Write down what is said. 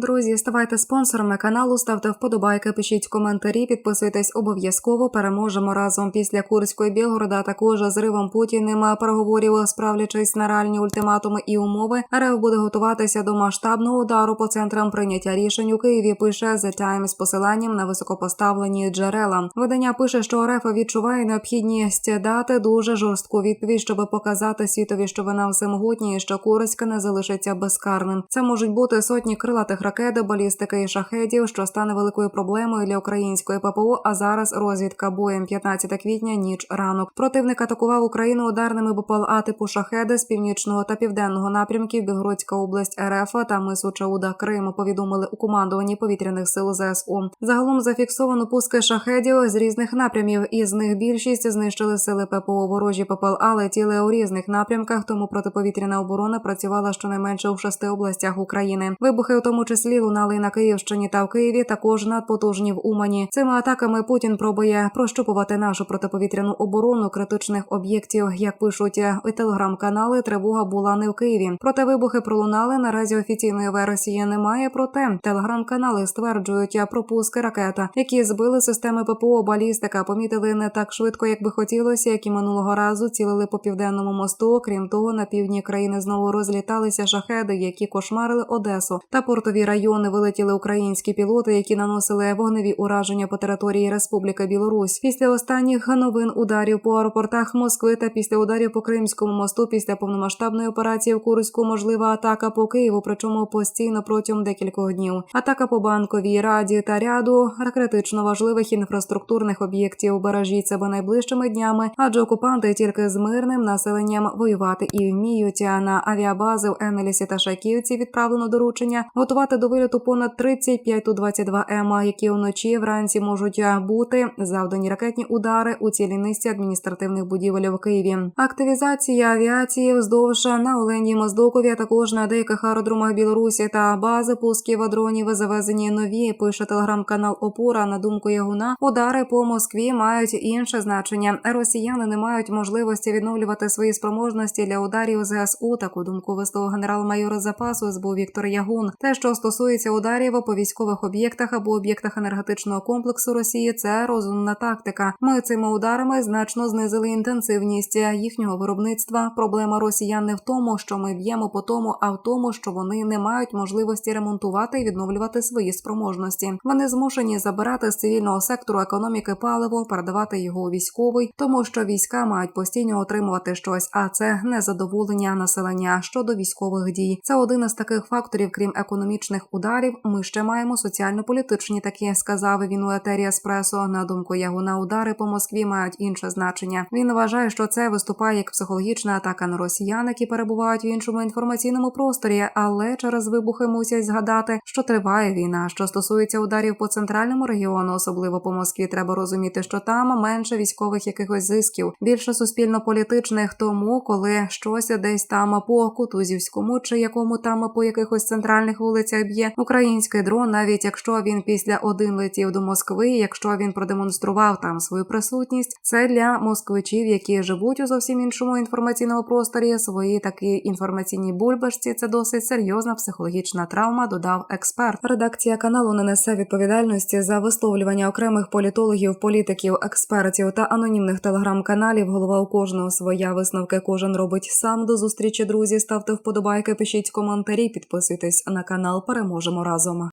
Друзі, ставайте спонсорами каналу, ставте вподобайки, пишіть коментарі, підписуйтесь обов'язково. Переможемо разом після Курської Білгорода. Також зривом Путіним переговорів, справлячись на реальні ультиматуми і умови. РФ буде готуватися до масштабного удару по центрам прийняття рішень у Києві. Пише The Times з посиланням на високопоставлені джерела. Видання пише, що РФ відчуває необхідність дати дуже жорстку відповідь, щоб показати світові, що вона всемогутня і що Курська не залишиться безкарним. Це можуть бути сотні крилатих ракет, балістики і шахедів, що стане великою проблемою для української ППО. А зараз розвідка боєм 15 квітня, ніч ранок. Противник атакував Україну ударними БПЛА типу шахеди з північного та південного напрямків. Білгородська область РФ та мису Чауда Крим повідомили у командуванні повітряних сил ЗСУ. Загалом зафіксовано пуски шахедів з різних напрямів. Із них більшість знищили сили ППО. Ворожі ППЛА летіли у різних напрямках. Тому протиповітряна оборона працювала щонайменше у шести областях України. Вибухи, у тому числі, лунали на Київщині та в Києві. Також надпотужні в Умані. Цими атаками Путін пробує прощупувати нашу протиповітряну оборону критичних об'єктів. Як пишуть у телеграм-канали, тривога була не в Києві. Проте вибухи пролунали. Наразі офіційної версії немає. Проте телеграм-канали стверджують про пуски ракета, які збили системи ППО балістика. Помітили не так швидко, як би хотілося, як і минулого разу цілили по південному мосту. Крім того, на півдні країни знову розліталися шахеди, які кошмарили Одесу та портові райони. Вилетіли українські пілоти, які наносили вогневі ураження по території Республіки Білорусь. Після останніх новин ударів по аеропортах Москви та після ударів по Кримському мосту, після повномасштабної операції в Курську, можлива атака по Києву, причому постійно протягом декількох днів. Атака по банковій раді та ряду критично важливих інфраструктурних об'єктів. Бережіть себе найближчими днями, адже окупанти тільки з мирним населенням воювати і вміють. А на авіабази в Енелісі та Шаківці відправлено доручення готувати до виліту понад 35 ту 22 м які вночі вранці можуть бути завдані ракетні удари у цілій низці адміністративних будівель в Києві. Активізація авіації вздовж на Оленій Моздокові, а також на деяких аеродромах Білорусі та бази пусків дронів завезені нові. Пише телеграм-канал Опора. На думку Ягуна, удари по Москві мають інше значення. Росіяни не мають можливості відновлювати свої спроможності для ударів ЗСУ. Таку думку висловив генерал-майор запасу СБУ Віктор Ягун. Те, що стосується ударів по військових об'єктах або об'єктах енергетичного комплексу Росії, це розумна тактика. Ми цими ударами значно знизили інтенсивність їхнього виробництва. Проблема росіян не в тому, що ми б'ємо по тому, а в тому, що вони не мають можливості ремонтувати і відновлювати свої спроможності. Вони змушені забирати з цивільного сектору економіки паливо, передавати його у військовий, тому що війська мають постійно отримувати щось, а це незадоволення населення щодо військових дій. Це один із таких факторів, крім економічних ударів. Ми ще маємо соціально-політичні такі, сказав він у етері Еспресо. На думку Ягуна, удари по Москві мають інше значення. Він вважає, що це виступає як психологічна атака на росіян, які перебувають в іншому інформаційному просторі, але через вибухи мусять згадати, що триває війна. Що стосується ударів по центральному регіону, особливо по Москві, треба розуміти, що там менше військових якихось зисків, більше суспільно-політичних. Тому коли щось десь там по Кутузівському чи якому там по якихось центральних вулицях б'є український дрон, навіть якщо він після один летів до Москви, якщо він продемонстрував там свою присутність, це для москвичів, які живуть у зовсім іншому інформаційному просторі. Свої такі інформаційні бульбашці. Це досить серйозна психологічна травма. Додав експерт. Редакція каналу не несе відповідальності за висловлювання окремих політологів, політиків, експертів та анонімних телеграм-каналів. Голова у кожного своя висновки. Кожен робить сам до зустрічі. Друзі, ставте вподобайки, пишіть коментарі, підписуйтесь на канал. Переможемо разом.